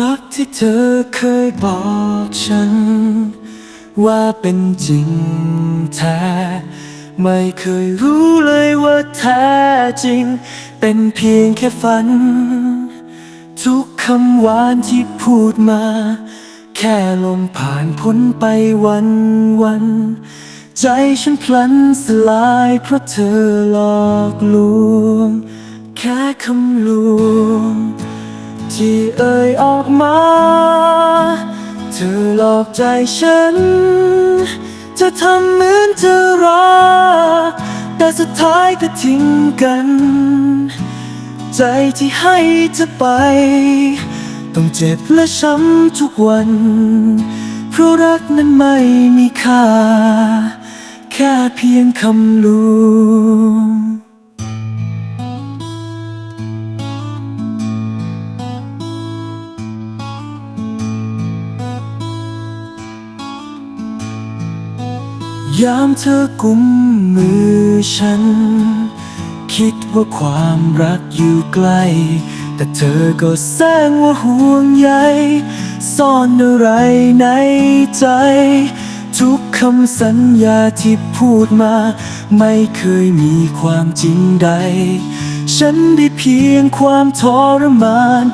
รักที่เธอเคยบอกฉัน ว่าเป็นจริงแท้ ไม่เคยรู้เลยว่าแท้จริง เป็นเพียงแค่ฝัน ทุกคำหวานที่พูดมา แค่ลมผ่านพ้นไปวันวัน ใจฉันพลันสลายเพราะเธอหลอกลวง แค่คำลวง เอ่ยออกมา เธอหลอกใจฉัน จะทำเหมือนจะรักแต่สุดท้ายก็ทิ้งกัน ใจที่ให้เธอไป ต้องเจ็บและช้ำทุกวัน เพราะรักนั้นไม่มีค่า แค่เพียงคำลวง ยามเธอกุมมือฉัน คิดว่าความรักอยู่ใกล้แต่เธอก็แซงว่าห่วงใยซ่อนอะไรในใจ ทุกคำสัญญาที่พูดมา ไม่เคยมีความจริงใด ฉันได้เพียงความทรมาน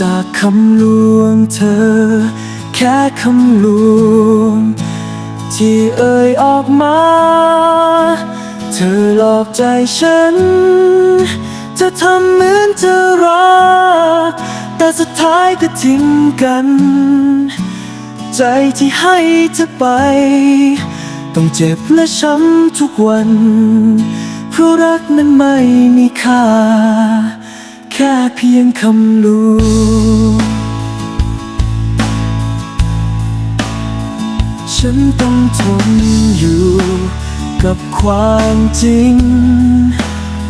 จากคำลวงเธอ แค่คำลวง ที่เอ่ยออกมา เธอหลอกใจฉัน จะทำเหมือนจะรัก แต่สุดท้ายก็ทิ้งกัน ใจที่ให้เธอไป ต้องเจ็บและช้ำทุกวัน เพราะรักนั้นไม่มีค่า แค่เพียงคำล ฉันต้องทนอยู่กับความจริง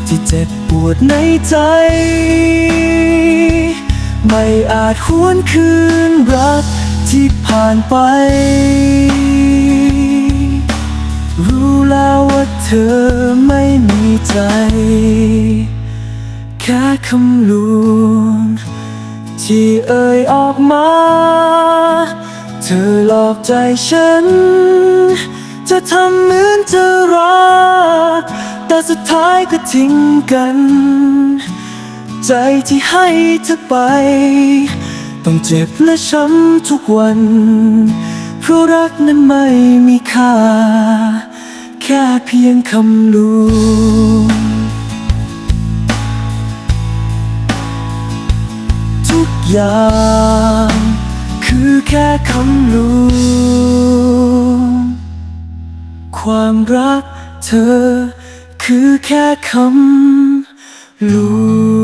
ที่เจ็บปวดในใจ ไม่อาจหวนคืนรักที่ผ่านไป รู้แล้วว่าเธอไม่มีใจ แค่คำลวงที่เอ่ยออกมา เธอหลอกใจฉัน จะทำเหมือนจะรัก แต่สุดท้ายก็ทิ้งกัน ใจที่ให้เธอไป ต้องเจ็บและช้ำทุกวัน เพราะรักนั้นไม่มีค่า แค่เพียงคำลวงทุกอย่าง ค่คำลวงความรักเธอคือแค่คำลวง